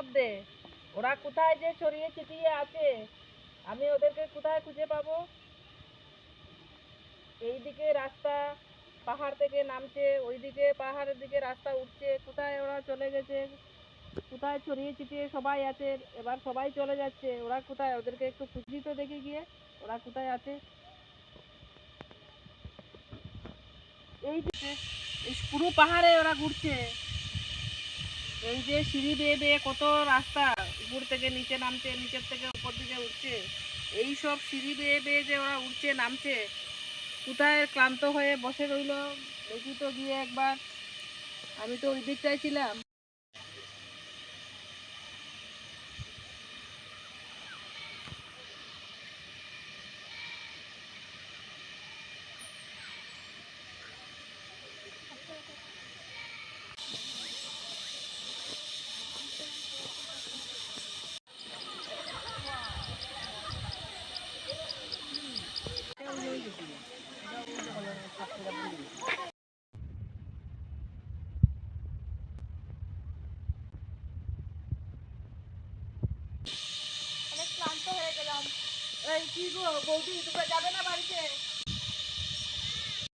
মধ্যে ওরা কোথায় যে ছড়িয়ে ছিটিয়ে আছে? আমি ওদেরকে কোথায় খুঁজে পাবো? এইদিকে রাস্তা পাহাড় থেকে নামছে, ওইদিকে পাহাড়ের দিকে রাস্তা উঠছে। কোথায় ওরা চলে গেছে? কোথায় ছড়িয়ে ছিটিয়ে সবাই আছে? এবার সবাই চলে যাচ্ছে। ওরা কোথায়? ওদেরকে একটু খুঁজি তো দেখে গিয়ে, ওরা কোথায় আছে? এই পুরো পাহাড়ে ওরা ঘুরছে। এই যে সিঁড়ি বেয়ে বেয়ে কত রাস্তা, উপর থেকে নিচে নামছে, নিচের থেকে উপর দিকে উঠছে। এই সব সিঁড়ি বেয়ে বেয়ে যে ওরা উঠছে, নামছে, কোথায় ক্লান্ত হয়ে বসে রইল? দেখি তো গিয়ে একবার। আমি তো ওই দিকটাই ছিলাম। এই কি গো বৌদি তোমরা যাবে না বাড়িতে?